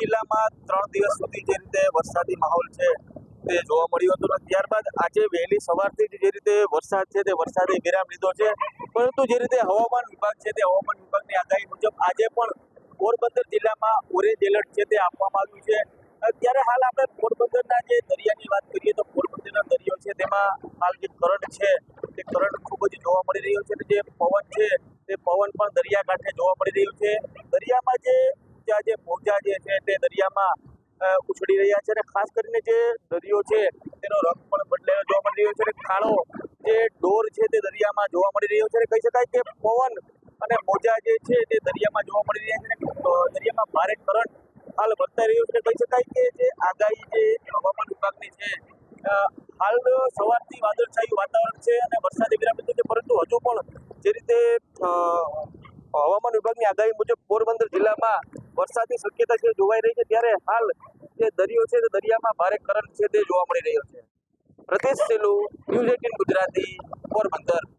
જિલ્લામાં ત્રણ દિવસ સુધી જે રીતે વરસાદી માહોલ છે તે જોવા મળ્યો હતો ત્યારબાદ આજે વહેલી સવારથી જે રીતે વરસાદ છે તે વરસાદે વિરામ લીધો છે. પરંતુ જે રીતે હવામાન વિભાગ છે તે હવામાન વિભાગની આગાહી મુજબ આજે પણ પોરબંદર જિલ્લામાં ઓરેન્જ એલર્ટ છે તે આપવામાં આવ્યું છે. અત્યારે હાલ આપણે પોરબંદરના જે દરિયાની વાત કરીએ તો પોરબંદરનો દરિયો છે તેમાં હાલ જે કરંટ છે તે કરંટ ખૂબ જ જોવા મળી રહ્યો છે અને જે પવન છે તે પવન પણ દરિયાકાંઠે જોવા મળી રહ્યું છે. દરિયામાં જે ત્યાં જે મોજા જે છે તે દરિયામાં ઉછળી રહ્યા છે અને ખાસ કરીને જે દરિયો છે તેનો રંગ પણ બદલાયો જોવા મળી રહ્યો છે અને કાળો જે ડોર છે તે દરિયામાં જોવા મળી રહ્યો છે અને કહી શકાય કે પવન અને મોજા જે છે તે દરિયામાં જોવા મળી રહ્યા છે અને દરિયામાં ભારે કરંટ હાલ વર્તાઈ રહ્યો છે કહી શકાય કે જે આગાહી જે હવામાન વિભાગની છે હાલ સવારથી વાદળછાયું વાતાવરણ છે અને વરસાદ વિરામ લીધો છે પરંતુ હજુ પણ જે રીતે હવામાન વિભાગની આગાહી મુજબ પોરબંદર વરસાદની શક્યતા છે જોવાઈ રહી છે, ત્યારે હાલ જે દરિયો છે, તે દરિયામાં ભારે કરંટ છે, તે જોવા મળી રહ્યો છે. પ્રદેશ સેલુ ન્યૂઝ એટીન ગુજરાતી પોરબંદર.